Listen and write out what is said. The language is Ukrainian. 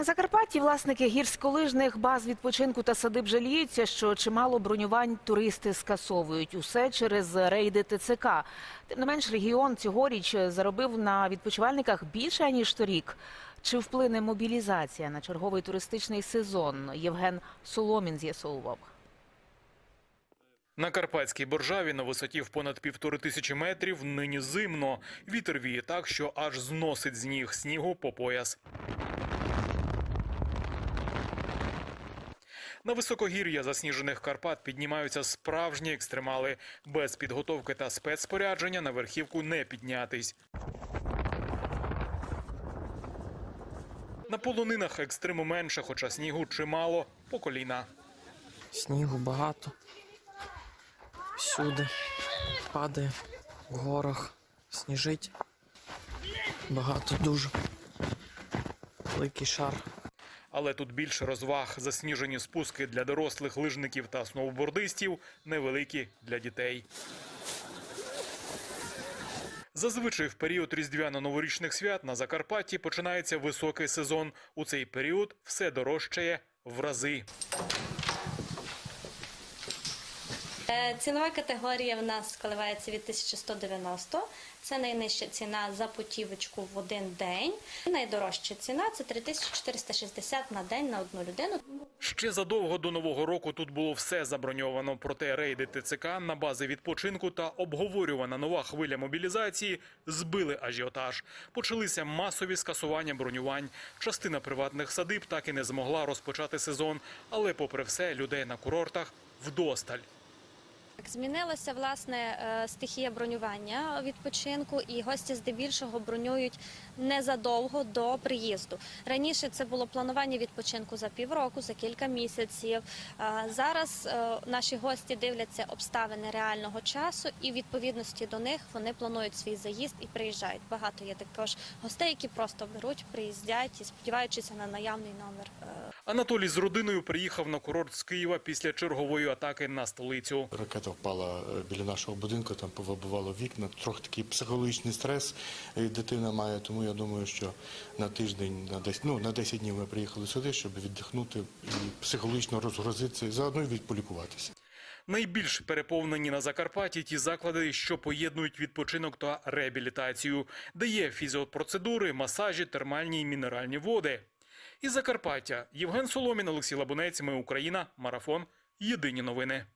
На Закарпатті власники гірськолижних баз відпочинку та садиб жаліються, що чимало бронювань туристи скасовують. Усе через рейди ТЦК. Тим не менш, регіон цьогоріч заробив на відпочивальниках більше ніж торік. Чи вплине мобілізація на черговий туристичний сезон? Євген Соломін з'ясовував. На Карпатській боржаві на висоті в понад півтори тисячі метрів нині зимно. Вітер віє так, що аж зносить з ніг снігу по пояс. На високогір'я засніжених Карпат піднімаються справжні екстремали. Без підготовки та спецспорядження на верхівку не піднятись. На полонинах екстриму менше, хоча снігу чимало по коліна. Снігу багато. Всюди. Падає в горах, сніжить. Багато дуже. Великий шар. Але тут більше розваг. Засніжені спуски для дорослих лижників та сноубордистів, невеликі для дітей. Зазвичай в період різдвяно-новорічних свят на Закарпатті починається високий сезон. У цей період все дорожчає в рази. Цінова категорія в нас коливається від 1190. Це найнижча ціна за путівочку в один день. Найдорожча ціна це 3460 на день на одну людину. Ще задовго до нового року тут було все заброньовано. Проте рейди ТЦК на бази відпочинку та обговорювана нова хвиля мобілізації збили ажіотаж. Почалися масові скасування бронювань. Частина приватних садиб так і не змогла розпочати сезон. Але, попри все, людей на курортах вдосталь. Змінилася власне е, стихія бронювання відпочинку, і гості здебільшого бронюють незадовго до приїзду. Раніше це було планування відпочинку за півроку, за кілька місяців. Зараз е, наші гості дивляться обставини реального часу, і в відповідності до них вони планують свій заїзд і приїжджають. Багато є також гостей, які просто беруть, приїздять і сподіваючися на наявний номер. е, Анатолій з родиною приїхав на курорт з Києва після чергової атаки на столицю. Ракета впала е, біля нашого будинку, там повибивало вікна. Трохи такий психологічний стрес е, дитина має. Тому я думаю, що на тиждень, на 10, ну, на 10 днів ми приїхали сюди, щоб віддихнути і психологічно розгрузитися, і заодно відполікуватися. Найбільш переповнені на Закарпатті ті заклади, що поєднують відпочинок та реабілітацію, де є фізіопроцедури, масажі, термальні і мінеральні води. Із Закарпаття Євген Соломін, Олексій Лабунець. Ми Україна. Марафон. Єдині новини.